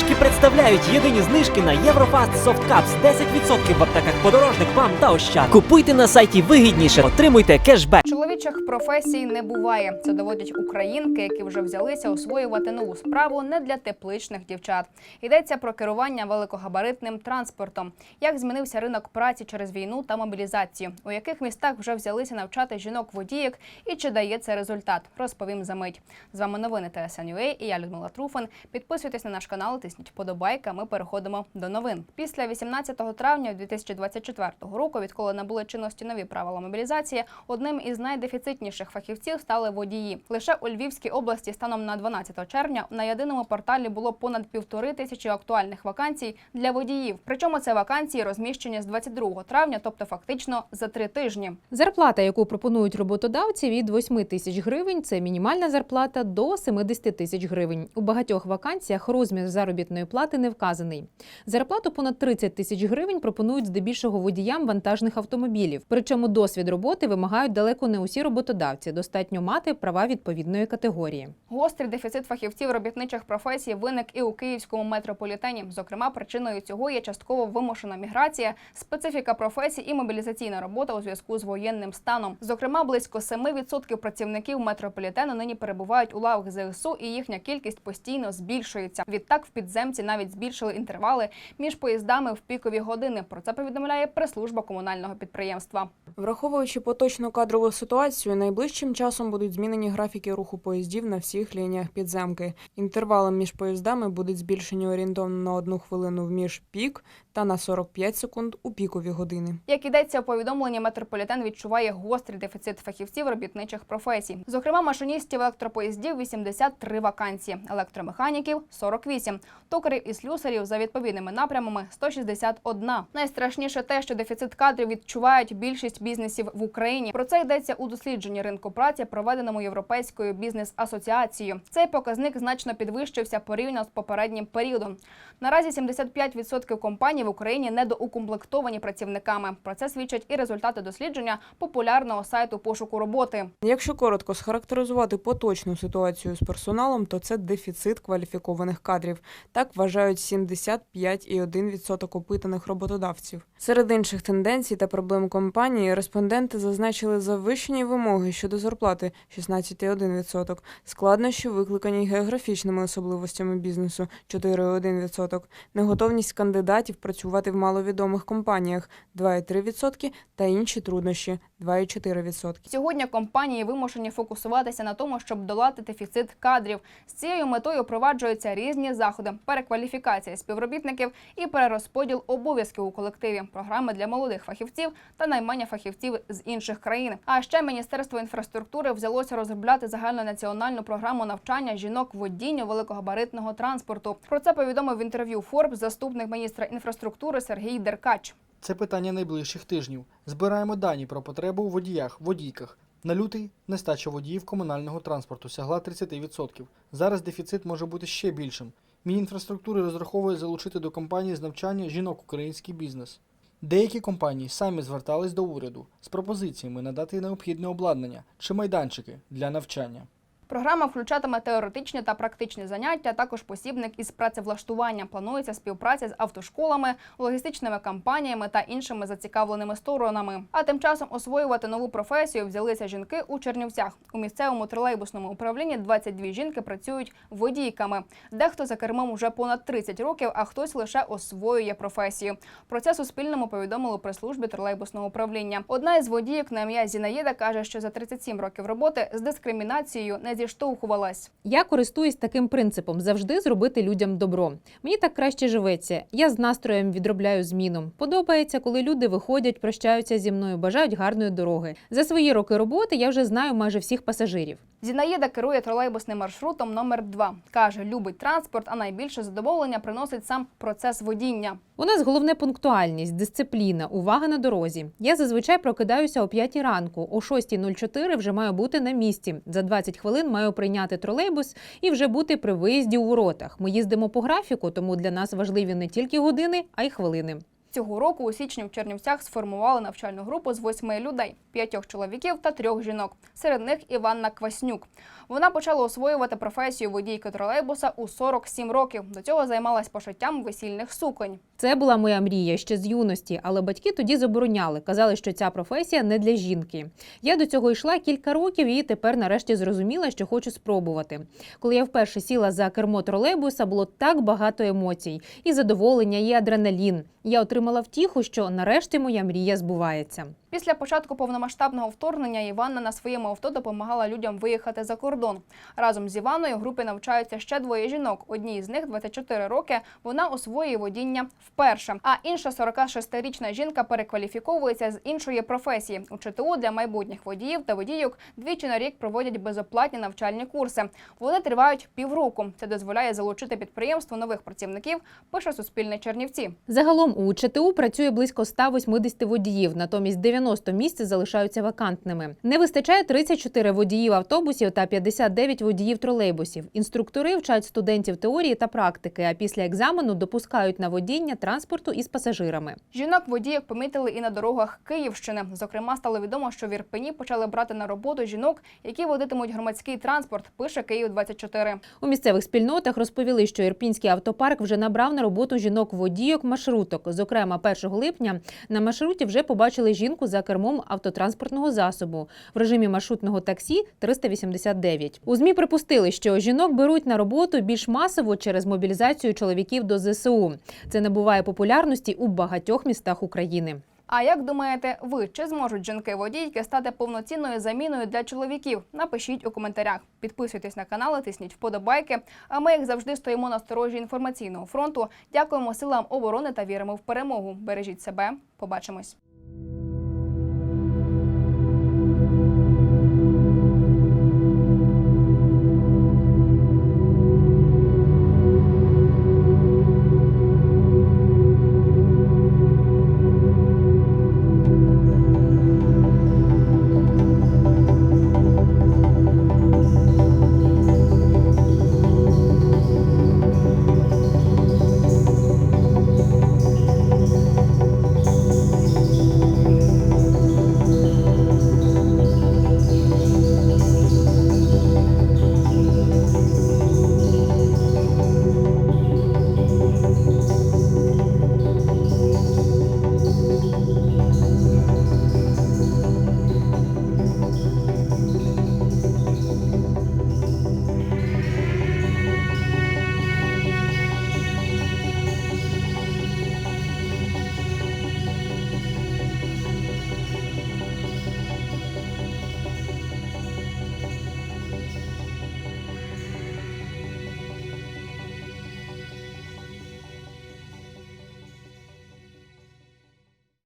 Знижки представляють єдині знижки на Єврофаст Soft Cups 10% в аптеках подорожник вам та ощад. Купуйте на сайті вигідніше, отримуйте кешбек. Чоловічих професій не буває. Це доводять українки, які вже взялися освоювати нову справу не для тепличних дівчат. Йдеться про керування великогабаритним транспортом. Як змінився ринок праці через війну та мобілізацію? У яких містах вже взялися навчати жінок-водієк і чи дає це результат? Розповім за мить. З вами новини ТСНЮА і я Людмила Труфан. Підписуйтесь на наш канал, тисніть вподобайка. Ми переходимо до новин. Після 18 травня 2024 року, відколи набули чинності нові правила мобілізації, одним із найдефіцитніших фахівців стали водії. Лише у Львівській області станом на 12 червня на єдиному порталі було понад півтори тисячі актуальних вакансій для водіїв. Причому це вакансії розміщені з 22 травня, тобто фактично за три тижні. Зарплата, яку пропонують роботодавці, від 8 тисяч гривень це мінімальна зарплата до 70 тисяч гривень. У багатьох вакансіях розмір заробітної плати не вказаний. Зарплату понад 30 тисяч гривень пропонують здебільшого водіям вантажних автомобілів. Причому досвід роботи вимагають далеко не усі роботодавці. Достатньо мати права відповідної категорії. Гострий дефіцит фахівців робітничих професій виник і у київському метрополітені. Зокрема, причиною цього є частково вимушена міграція, специфіка професій і мобілізаційна робота у зв'язку з воєнним станом. Зокрема, близько 7% працівників метрополітену нині перебувають у лавах ЗСУ, і їхня кількість постійно збільшується. Відтак в підземці навіть збільшили інтервали між поїздами в пікові години. Про це повідомляє прес-служба комунального підприємства. Враховуючи поточну кадрову ситуацію, найближчим часом будуть змінені графіки руху поїздів на всіх лініях підземки. Інтервали між поїздами будуть збільшені орієнтовно на одну хвилину в міжпік та на 45 секунд у пікові години. Як ідеться у повідомленні, метрополітен відчуває гострий дефіцит фахівців робітничих професій. Зокрема, машиністів електропоїздів 83 вакансії, електромеханіків 48, токарів і слюсарів за відповідними напрямами 161. Найстрашніше те, що дефіцит кадрів відчувають більшість бізнесів в Україні. Про це йдеться у дослідженні ринку праці, проведеному європейською бізнес-асоціацією. Цей показник значно підвищився порівняно з попереднім періодом. Наразі 75% компаній в Україні недоукомплектовані працівниками. Про це свідчать і результати дослідження популярного сайту пошуку роботи. Якщо коротко схарактеризувати поточну ситуацію з персоналом, то це дефіцит кваліфікованих кадрів. Так вважають 75,1% опитаних роботодавців. Серед інших тенденцій та проблем компанії респонденти зазначили завищені вимоги щодо зарплати 16,1%, складнощі викликані географічними особливостями бізнесу 4,1%, неготовність кандидатів працювати в маловідомих компаніях 2,3% та інші труднощі 2,4%. Сьогодні компанії вимушені фокусуватися на тому, щоб долати дефіцит кадрів. З цією метою впроваджуються різні заходи: перекваліфікація співробітників і перерозподіл обов'язків у колективі, програми для молодих фахівців та наймання фахівців з інших країн. А ще Міністерство інфраструктури взялося розробляти загальнонаціональну програму навчання жінок водінню великогабаритного транспорту. Про це повідомив в інтерв'ю Форбс заступник міністра інфраструктури Сергій Деркач. Це питання найближчих тижнів. Збираємо дані про потребу у водіях, водійках. На лютий нестача водіїв комунального транспорту сягла 30%. Зараз дефіцит може бути ще більшим. Мінінфраструктури розраховує залучити до компанії з навчання жінок український бізнес. Деякі компанії самі звертались до уряду з пропозиціями надати необхідне обладнання чи майданчики для навчання. Програма включатиме теоретичні та практичні заняття, також посібник із працевлаштування. Планується співпраця з автошколами, логістичними компаніями та іншими зацікавленими сторонами. А тим часом освоювати нову професію взялися жінки у Чернівцях. У місцевому тролейбусному управлінні 22 жінки працюють водійками. Дехто за кермом уже понад 30 років, а хтось лише освоює професію. Про це Суспільному повідомили у прес-службі тролейбусного управління. Одна із водійок на ім'я Зінаїда каже, що за 37 років роботи з дискримінацією не зіштовхувалась. Я користуюсь таким принципом завжди зробити людям добро. Мені так краще живеться. Я з настроєм відробляю зміну. Подобається, коли люди виходять, прощаються зі мною, бажають гарної дороги. За свої роки роботи я вже знаю майже всіх пасажирів. Зінаїда керує тролейбусним маршрутом номер 2 Каже, любить транспорт, а найбільше задоволення приносить сам процес водіння. У нас головне пунктуальність, дисципліна, увага на дорозі. Я зазвичай прокидаюся о 5 ранку, о 6.04 вже маю бути на місці. За 20 хвилин маю прийняти тролейбус і вже бути при виїзді у воротах. Ми їздимо по графіку, тому для нас важливі не тільки години, а й хвилини. Цього року у січні в Чернівцях сформували навчальну групу з восьми людей: п'ятьох чоловіків та трьох жінок. Серед них Іванна Кваснюк. Вона почала освоювати професію водійки тролейбуса у 47 років. До цього займалась пошиттям весільних суконь. Це була моя мрія ще з юності, але батьки тоді забороняли. Казали, що ця професія не для жінки. Я до цього йшла кілька років і тепер нарешті зрозуміла, що хочу спробувати. Коли я вперше сіла за кермо тролейбуса, було так багато емоцій, і задоволення, і адреналін. Я отримала втіху, що нарешті моя мрія збувається. Після початку повномасштабного вторгнення Іванна на своєму авто допомагала людям виїхати за кордон. Разом з Іваною в групі навчаються ще двоє жінок. Одній з них 24 роки. Вона освоює водіння вперше. А інша 46-річна жінка перекваліфіковується з іншої професії. У ЧТУ для майбутніх водіїв та водійок двічі на рік проводять безоплатні навчальні курси. Вони тривають півроку. Це дозволяє залучити підприємство нових працівників. Пише Суспільне Чернівці. Загалом у ЧТУ працює близько 180 водіїв, натомість 90 місць залишаються вакантними. Не вистачає 34 водіїв автобусів та 59 водіїв тролейбусів. Інструктори вчать студентів теорії та практики, а після екзамену допускають на водіння транспорту із пасажирами. Жінок водіїв помітили і на дорогах Київщини. Зокрема, стало відомо, що в Ірпені почали брати на роботу жінок, які водитимуть громадський транспорт. Пише Київ 24 У місцевих спільнотах розповіли, що ірпінський автопарк вже набрав на роботу жінок-водійок маршруток. Зокрема, 1 липня на маршруті вже побачили жінку за кермом автотранспортного засобу в режимі маршрутного таксі 389. У змі припустили, що жінок беруть на роботу більш масово через мобілізацію чоловіків до ЗСУ. Це набуває популярності у багатьох містах України. А як думаєте, ви чи зможуть жінки-водійки стати повноцінною заміною для чоловіків? Напишіть у коментарях. Підписуйтесь на канал, тисніть вподобайки. А ми, як завжди, стоїмо на сторожі інформаційного фронту. Дякуємо силам оборони та віримо в перемогу. Бережіть себе. Побачимось.